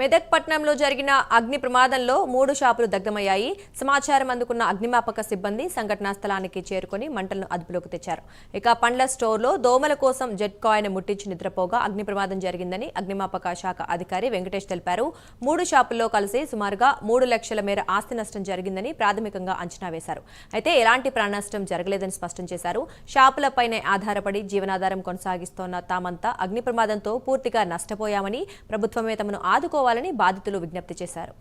మెదక్ పట్టణంలో జరిగిన అగ్ని ప్రమాదంలో మూడు షాపులు దగ్ధమయ్యాయి. సమాచారం అందుకున్న అగ్నిమాపక సిబ్బంది సంఘటనా స్థలానికి చేరుకొని మంటలను అదుపులోకి తెచ్చారు. ఇక పండ్ల స్టోర్లో దోమల కోసం జెట్ కాయిన్ ముట్టించి నిద్రపోగా అగ్ని ప్రమాదం జరిగిందని అగ్నిమాపక శాఖ అధికారి వెంకటేష్ తెలిపారు. మూడు షాపుల్లో కలిసి సుమారుగా మూడు లక్షల మేర ఆస్తి నష్టం జరిగిందని ప్రాథమికంగా అంచనా వేశారు. అయితే ఎలాంటి ప్రాణనష్టం జరగలేదని స్పష్టం చేశారు. షాపులపైనే ఆధారపడి జీవనాధారం కొనసాగిస్తోన్న తామంతా అగ్ని ప్రమాదంతో పూర్తిగా నష్టపోయామని ప్రభుత్వమే తమను ఆదుకోవాలని బాధితులు విజ్ఞప్తి చేశారు.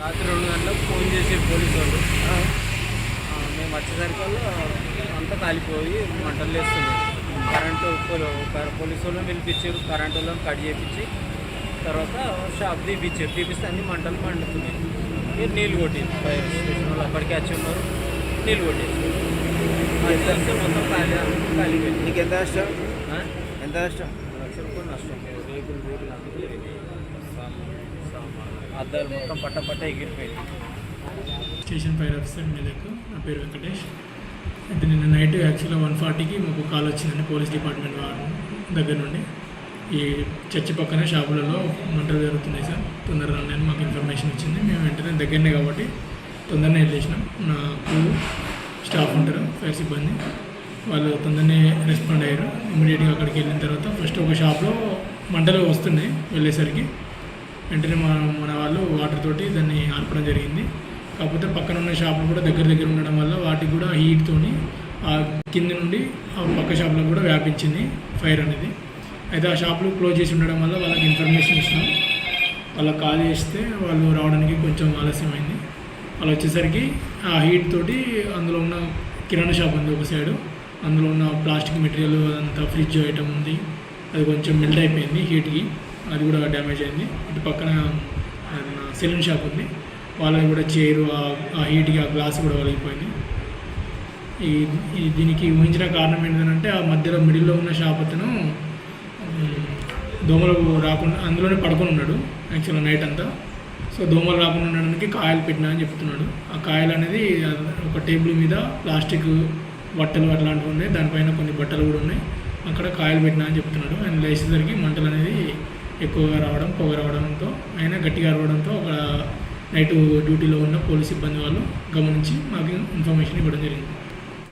రాత్రి రెండు గంటలకు ఫోన్ చేసి పోలీసు వాళ్ళు మేము వచ్చేసరికి వాళ్ళు అంతా కాలిపోయి మంటలు వేస్తుంది కరెంటు పోలో- కర- పోలీసు వాళ్ళని పిలిపించారు కరెంటు వాళ్ళని కట్ చేయించి తర్వాత షాప్ తీపిచ్చారు తీపిస్తే అన్ని మంటలు మండుతున్నాయి. మీరు నీళ్ళు కొట్టి ఫైర్ స్టేషన్ వాళ్ళు అప్పటికే వచ్చి ఉన్నారు. నీళ్ళు కొట్టేసి వచ్చేస్తే మొత్తం ఖాళీ కాలిపోయింది. నీకు ఎంత నష్టం? ఎంత నష్టం లక్ష రూపాయలు నష్టం. అద్దాలు మొత్తం పట్ట పట్ట ఎగిరిపోయింది. స్టేషన్ ఫైర్ ఆఫీసర్ మెదక్ నా పేరు వెంకటేష్. అయితే నిన్న నైట్ యాక్చువల్గా వన్ ఫార్టీకి మాకు కాల్ వచ్చిందండి పోలీస్ డిపార్ట్మెంట్ వారు దగ్గర నుండి. ఈ చర్చి పక్కన షాపులలో మంటలు జరుగుతున్నాయి సార్. తొందరగా నేను మాకు ఇన్ఫర్మేషన్ వచ్చింది మేము వెంటనే దగ్గరనే కాబట్టి తొందరనే వెళ్ళేసినాం నా క్రూ స్టాఫ్ ఉంటారు ఫైర్ సిబ్బంది. వాళ్ళు తొందరనే రెస్పాండ్ అయ్యారు. ఇమీడియట్గా అక్కడికి వెళ్ళిన తర్వాత ఫస్ట్ ఒక షాప్లో మంటలు వస్తున్నాయి వెళ్ళేసరికి. వెంటనే మన మన వాళ్ళు వాటర్ తోటి దాన్ని ఆర్పడం జరిగింది. కాకపోతే పక్కన ఉన్న షాపులు కూడా దగ్గర దగ్గర ఉండడం వల్ల వాటికి కూడా హీట్తోని ఆ కింద నుండి ఆ పక్క షాపులకు కూడా వ్యాపించింది ఫైర్ అనేది. అయితే ఆ షాపులు క్లోజ్ చేసి ఉండడం వల్ల వాళ్ళకి ఇన్ఫర్మేషన్ ఇచ్చినాం వాళ్ళకి కాల్ చేస్తే వాళ్ళు రావడానికి కొంచెం ఆలస్యమైంది. వాళ్ళు వచ్చేసరికి ఆ హీట్ తోటి అందులో ఉన్న కిరాణా షాప్ ఉంది ఒక సైడు అందులో ఉన్న ప్లాస్టిక్ మెటీరియల్ అదంతా ఫ్రిడ్జ్ ఐటమ్ ఉంది. అది కొంచెం మెల్ట్ అయిపోయింది హీట్కి అది కూడా డ్యామేజ్ అయింది. ఇటు పక్కన సెలూన్ షాప్ ఉంది. వాళ్ళకి కూడా చైరు ఆ హీట్కి ఆ గ్లాస్ కూడా వలిగిపోయింది. ఈ ఈ దీనికి ఊహించిన కారణం ఏంటంటే ఆ మధ్యలో మిడిల్లో ఉన్న షాప్ అతను దోమలు రాకుండా అందులోనే పడుకొని ఉన్నాడు యాక్చువల్గా నైట్ అంతా. సో దోమలు రాకుండా ఉండడానికి కాయలు పెట్టినా అని చెప్తున్నాడు. ఆ కాయలు అనేది ఒక టేబుల్ మీద ప్లాస్టిక్ బట్టలు అట్లాంటివి ఉన్నాయి. దానిపైన కొన్ని బట్టలు కూడా ఉన్నాయి. అక్కడ కాయలు పెట్టినా అని చెప్తున్నాడు. అండ్ లేచేసరికి మంటలు అనేది ఎక్కువగా రావడం పొగ రావడంతో ఆయన గట్టిగా అరవడంతో ఒక నైట్ డ్యూటీలో ఉన్న పోలీస్ సిబ్బంది వాళ్ళు గమనించి మాకు ఇన్ఫర్మేషన్ ఇవ్వడం జరిగింది.